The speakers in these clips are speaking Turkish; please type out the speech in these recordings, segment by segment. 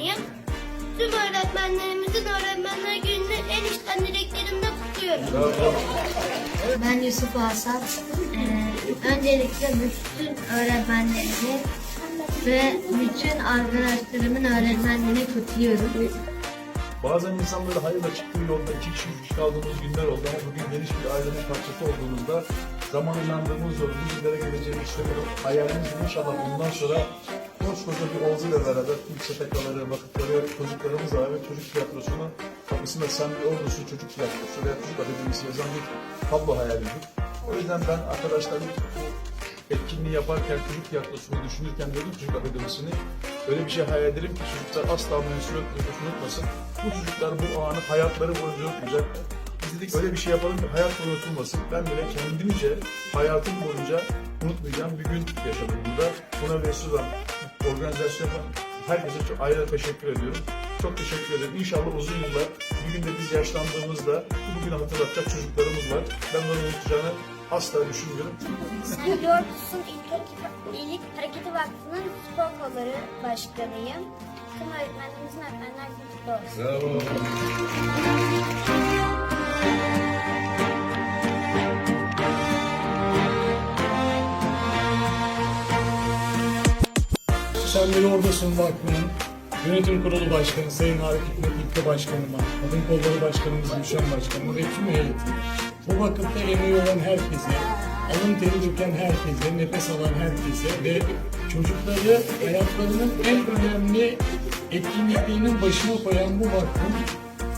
öğretmeniyim. Tüm öğretmenlerimizin öğretmenler gününü en içten dileklerimle kutluyorum. Ben Yusuf Asat. Ee, öncelikle bütün öğretmenlerimi ve bütün arkadaşlarımın öğretmen günü kutluyorum. Bazen insan böyle hayırla çıktığı yolda iki kişi üç kaldığımız günler oldu ama bugün geniş bir ailenin parçası olduğumuzda zaman inandığımız yolun bizlere geleceğini istemiyorum. Hayalimiz inşallah bundan sonra koskoca bir Oğuz ile beraber tüm STK'ları, vakıfları, çocuklarımızla ve çocuk tiyatrosunu kapısında sen bir ordusu çocuk tiyatrosu veya çocuk akademisi yazan bir tablo hayaliydik. O yüzden ben arkadaşlarım etkinliği yaparken çocuk tiyatrosunu düşünürken dedim çocuk akademisini öyle bir şey hayal ederim ki çocuklar asla bu mensuret duygusunu unutmasın. Bu çocuklar bu anı hayatları boyunca unutmayacak. Dedik öyle bir şey yapalım ki hayat unutulmasın. Ben bile kendimce hayatım boyunca unutmayacağım bir gün yaşadım burada. Buna vesile olan organizasyona herkese çok ayrı teşekkür ediyorum. Çok teşekkür ederim. İnşallah uzun yıllar bir günde biz yaşlandığımızda bugünü hatırlatacak çocuklarımız var. Ben bunu unutacağını asla düşünmüyorum. Ben Lordus'un İlk, İlk Hareketi Vakfı'nın spor kolları başkanıyım. Tüm öğretmenlerimizin öğretmenler kutlu olsun. Sen bir oradasın vakfının yönetim kurulu başkanı Sayın Arif Hikmet İlke Başkanıma, Kadın Kolları Başkanımız Gülşen Başkanıma ve tüm heyeti, bu vakıfta emeği olan herkese, alın teri döken herkese, nefes alan herkese ve çocukları hayatlarının en önemli etkinliklerinin başına koyan bu vakfın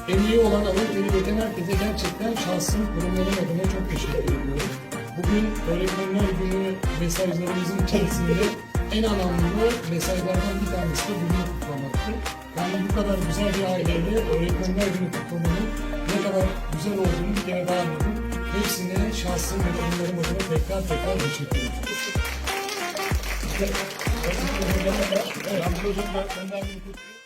emeği olan alın teri döken herkese gerçekten şahsım kurumların adına çok teşekkür ediyorum. Bugün Öğretmenler Günü mesajlarımızın içerisinde en anlamlı mesajlardan bir tanesi de bugün kutlamaktı. Yani bu kadar güzel bir aileyle Öğretmenler Günü kutlamanın ne kadar güzel olduğunu bir kere daha anladım. Hepsine şahsım ve kurumlarım adına tekrar tekrar teşekkür ediyorum. Evet, ben de öğretmenler günü kutlayayım.